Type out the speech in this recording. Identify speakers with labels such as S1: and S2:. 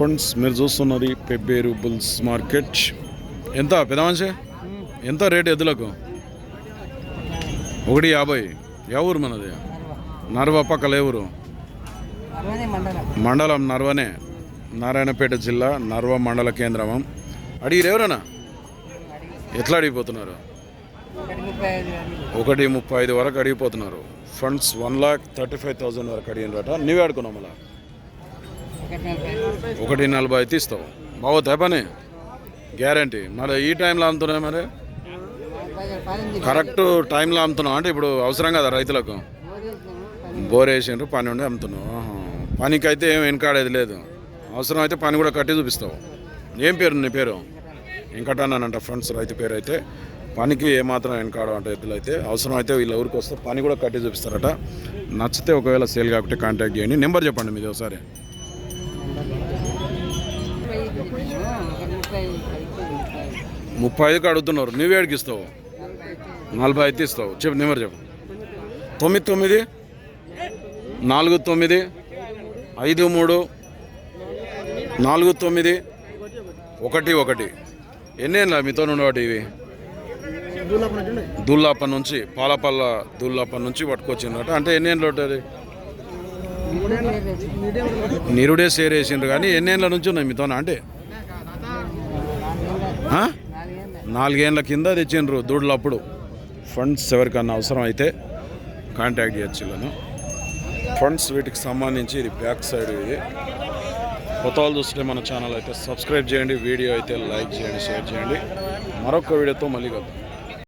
S1: Friends మీరు చూస్తున్నది Pebbair bulls market. ఎంత పెద్ద మనిషి? ఎంత రేట్ ఎద్దులకు? ఒకటి యాభై. ఏ ఊరు మనది? నర్వ పక్కల ఊరు?
S2: మండలం.
S1: నర్వనే. నారాయణపేట జిల్లా నర్వ మండల కేంద్రం అడిగిరు ఎవరన్నా? ఎట్లా అడిగిపోతున్నారు?
S2: ఒకటి ముప్పై ఐదు
S1: వరకు అడిగిపోతున్నారు. Funds one lakh thirty five thousand వరకు అడిగినరట. నువ్వే అడుకున్నావు మళ్ళా?
S2: ఒకటి నలభై
S1: అయితే ఇస్తావు బాగుతాయి పని? గ్యారంటీ మరి ఈ టైంలో అమ్ముతున్నాయి మరి? కరెక్ట్ టైంలో అమ్ముతున్నావు అంటే ఇప్పుడు అవసరం కదా రైతులకు. బోర్ వేసిండ్రు పని ఉండి అమ్ముతున్నాం. పనికైతే పనికి అయితే ఏం వెనకాడేది లేదు. అవసరం అయితే పని కూడా కట్టి చూపిస్తావు. ఏం పేరు నీ పేరు? వెంకటన్నానంట ఫ్రెండ్స్ రైతు పేరు అయితే పనికి ఏమాత్రం వెనకాడు అంటే ఎద్దులు అయితే. అవసరం అయితే వీళ్ళ ఊరికి వస్తే పని కూడా కట్టి చూపిస్తారట. నచ్చితే ఒకవేళ సేల్ కాకుంటే కాంటాక్ట్ చేయండి. నెంబర్ చెప్పండి మీది ఒకసారి.
S2: ముప్పై
S1: ఐదుకి అడుగుతున్నారు. నువ్వు ఏడికి ఇస్తావు? నలభై అయితే ఇస్తావు. చెప్పు నెంబర్ చెప్పు. తొమ్మిది తొమ్మిది నాలుగు తొమ్మిది ఐదు మూడు నాలుగు తొమ్మిది ఒకటి ఒకటి. ఎన్నేళ్ళ మీతో ఉండవాటి ఇవి? దూల్లాప నుంచి. పాలపల్ల దూల్లాప నుంచి పట్టుకొచ్చిండ్రట అంటే ఎన్నేళ్ళు ఉంటుంది నిరుడే షేర్ వేసిండ్రు కానీ ఎన్నేళ్ళ నుంచి ఉన్నాయి మీతో అంటే? నాలుగేళ్ళ కింద తెచ్చిండ్రు దూడలు అప్పుడు ఫండ్స్ ఎవరికన్నా అవసరం అయితే కాంటాక్ట్ చేయొచ్చు ఫండ్స్ వీటికి సంబంధించి ఇది బ్యాక్ సైడ్ ఇది. కొత్త వాళ్ళు చూస్తే మన ఛానల్ అయితే సబ్స్క్రైబ్ చేయండి వీడియో అయితే లైక్ చేయండి షేర్ చేయండి. మరొక వీడియోతో మళ్ళీ కలుద్దాం.